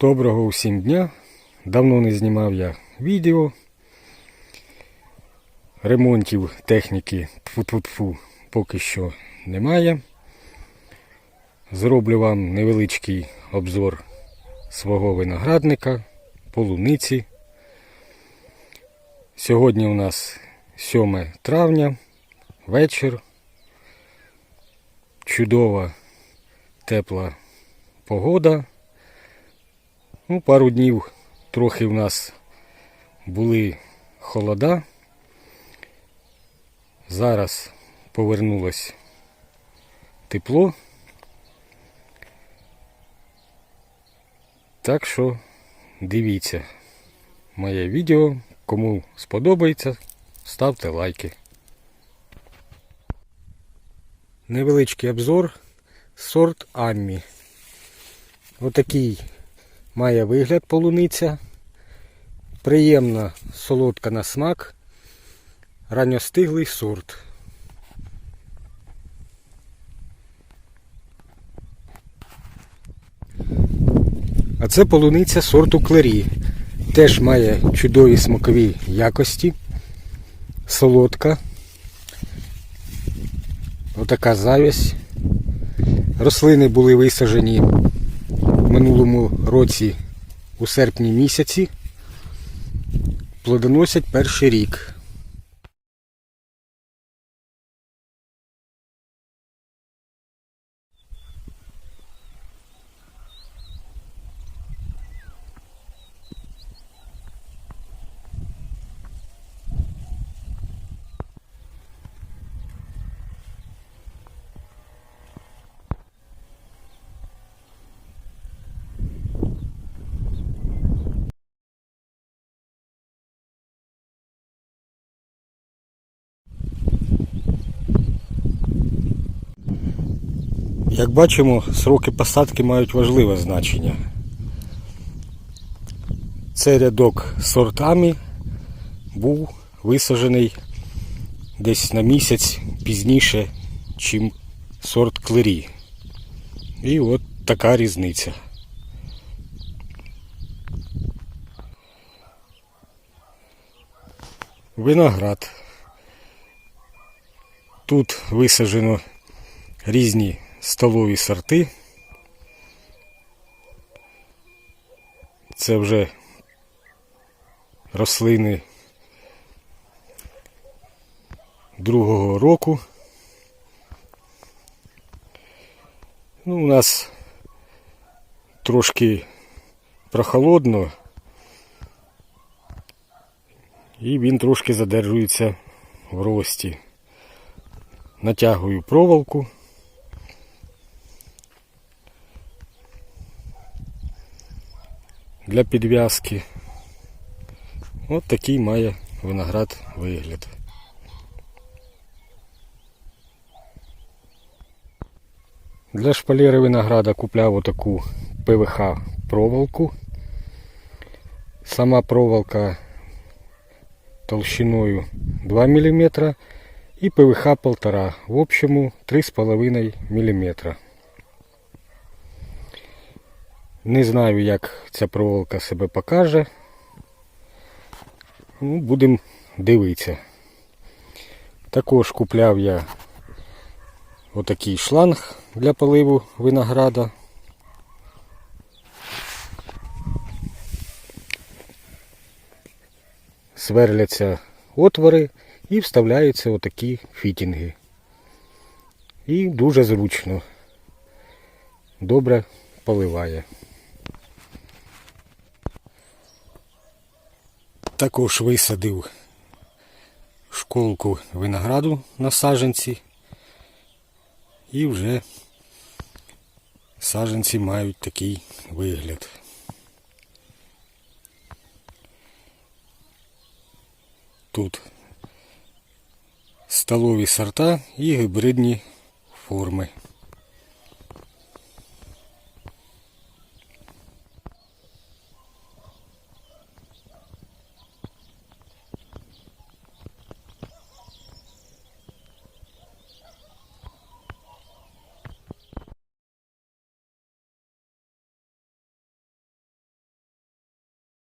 Доброго усім дня. Давно не знімав я відео. Ремонтів техніки тфу-тфу-тфу поки що немає. Зроблю вам невеличкий обзор свого виноградника, полуниці. Сьогодні у нас 7 травня, вечір. Чудова тепла погода. Ну, пару днів трохи в нас були холода. Зараз повернулось тепло. Так що дивіться моє відео. Кому сподобається, ставте лайки. Невеличкий обзор сорт Аммі. Отакий має вигляд полуниця. Приємна солодка на смак. Ранньостиглий сорт. А це полуниця сорту клері. Теж має чудові смакові якості. Солодка. Отака завість. Рослини були висаджені минулому році у серпні місяці. Плодоносять перший рік. Як бачимо, сроки посадки мають важливе значення. Цей рядок сортами був висаджений десь на місяць пізніше, чим сорт клері. І от така різниця. Виноград. Тут висаджено різні столові сорти. Це вже рослини другого року. Ну, у нас трошки прохолодно і він трошки задержується в рості. Натягую проволоку. Для підв'язки. От такий має виноград вигляд. Для шпалери винограда купляв отаку ПВХ проволоку. Сама проволока толщиною 2 мм і ПВХ 1,5 в общому 3,5 мм. Не знаю, як ця проволока себе покаже. Ну, Будемо дивитися. Також купляв я отакий шланг для поливу винограда. Сверляться отвори і вставляються отакі фітінги. І дуже зручно. Добре поливає. Також висадив школку винограду на саженці і вже саженці мають такий вигляд. Тут столові сорта і гібридні форми.